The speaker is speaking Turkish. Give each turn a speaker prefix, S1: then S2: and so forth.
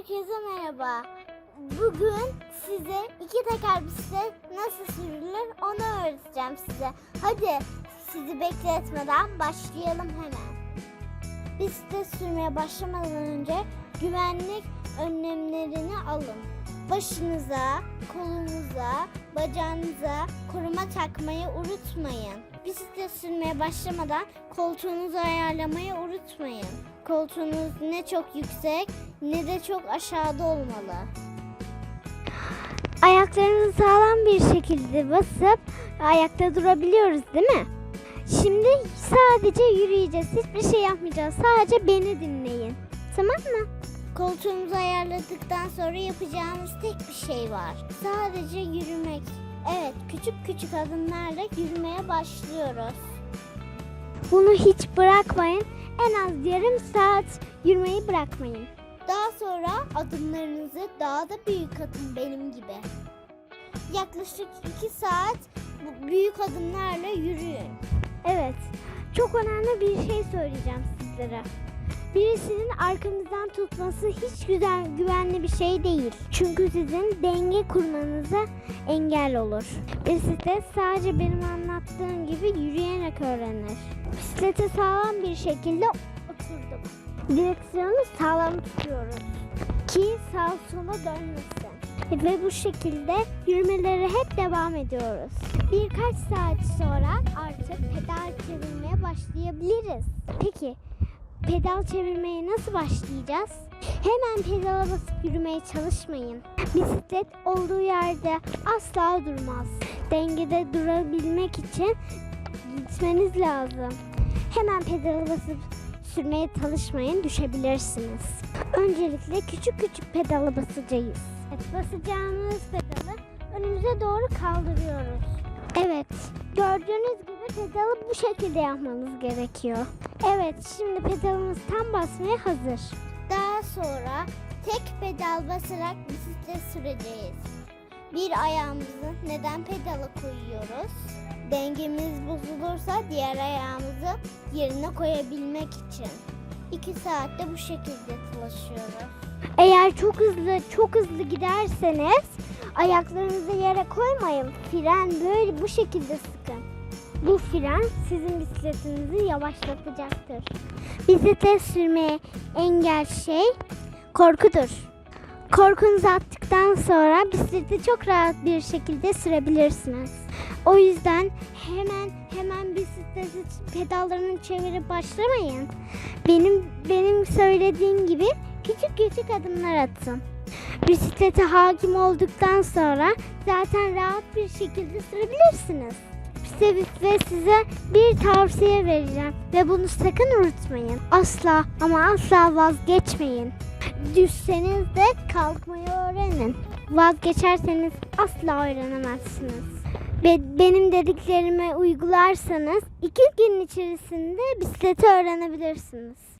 S1: Herkese merhaba. Bugün size iki teker bisiklet nasıl sürülür onu öğreteceğim size. Hadi sizi bekletmeden başlayalım hemen. Bisiklet sürmeye başlamadan önce güvenlik önlemlerini alın. Başınıza, kolunuza, bacağınıza koruma takmayı unutmayın. Bisiklet sürmeye başlamadan koltuğunuzu ayarlamayı unutmayın. Koltuğunuz ne çok yüksek ne de çok aşağıda olmalı. Ayaklarımızı sağlam bir şekilde basıp ayakta durabiliyoruz değil mi? Şimdi sadece yürüyeceğiz. Hiçbir şey yapmayacağız. Sadece beni dinleyin. Tamam mı? Koltuğumuzu ayarladıktan sonra yapacağımız tek bir şey var. Sadece yürümek. Evet, küçük küçük adımlarla yürümeye başlıyoruz. Bunu hiç bırakmayın. En az yarım saat yürümeyi bırakmayın. Daha sonra adımlarınızı daha da büyük atın benim gibi. Yaklaşık 2 saat büyük adımlarla yürüyün. Evet, çok önemli bir şey söyleyeceğim sizlere. Birisinin arkamızdan tutması hiç güzel, güvenli bir şey değil. Çünkü sizin denge kurmanıza engel olur. Bisiklet sadece benim anlattığım gibi yürüyerek öğrenir. Bisiklete sağlam bir şekilde oturdum. Direksiyonu sağlam tutuyoruz ki sağ sola dönmesin. Ve bu şekilde yürümelere hep devam ediyoruz. Birkaç saat sonra artık pedal çevirmeye başlayabiliriz. Peki pedal çevirmeye nasıl başlayacağız? Hemen pedala basıp yürümeye çalışmayın. Bisiklet olduğu yerde asla durmaz. Dengede durabilmek için gitmeniz lazım. Hemen pedala basıp sürmeye çalışmayın, düşebilirsiniz. Öncelikle küçük küçük pedala basacağız. Evet, basacağımız pedalı önümüze doğru kaldırıyoruz. Evet, gördüğünüz gibi pedalı bu şekilde yapmamız gerekiyor. Evet, şimdi pedalımız tam basmaya hazır. Daha sonra tek pedal basarak bisiklet süreceğiz. Bir ayağımızı neden pedala koyuyoruz? Dengemiz bozulursa diğer ayağımızı yerine koyabilmek için. İki saatte bu şekilde çalışıyoruz. Eğer çok hızlı çok hızlı giderseniz ayaklarınızı yere koymayın. Fren böyle bu şekilde sıkın. Bu fren sizin bisikletinizi yavaşlatacaktır. Bisiklet sürmeye engel şey korkudur. Korkunuzu attıktan sonra bisikleti çok rahat bir şekilde sürebilirsiniz. O yüzden hemen hemen bisikleti pedallarını çevirip başlamayın. Benim benim söylediğim gibi küçük küçük adımlar atın. Bisiklete hakim olduktan sonra zaten rahat bir şekilde sürebilirsiniz. Ve size bir tavsiye vereceğim ve bunu sakın unutmayın. Asla ama asla vazgeçmeyin. Düşseniz de kalkmayı öğrenin. Vazgeçerseniz asla öğrenemezsiniz. Ve benim dediklerime uygularsanız iki gün içerisinde bisikleti öğrenebilirsiniz.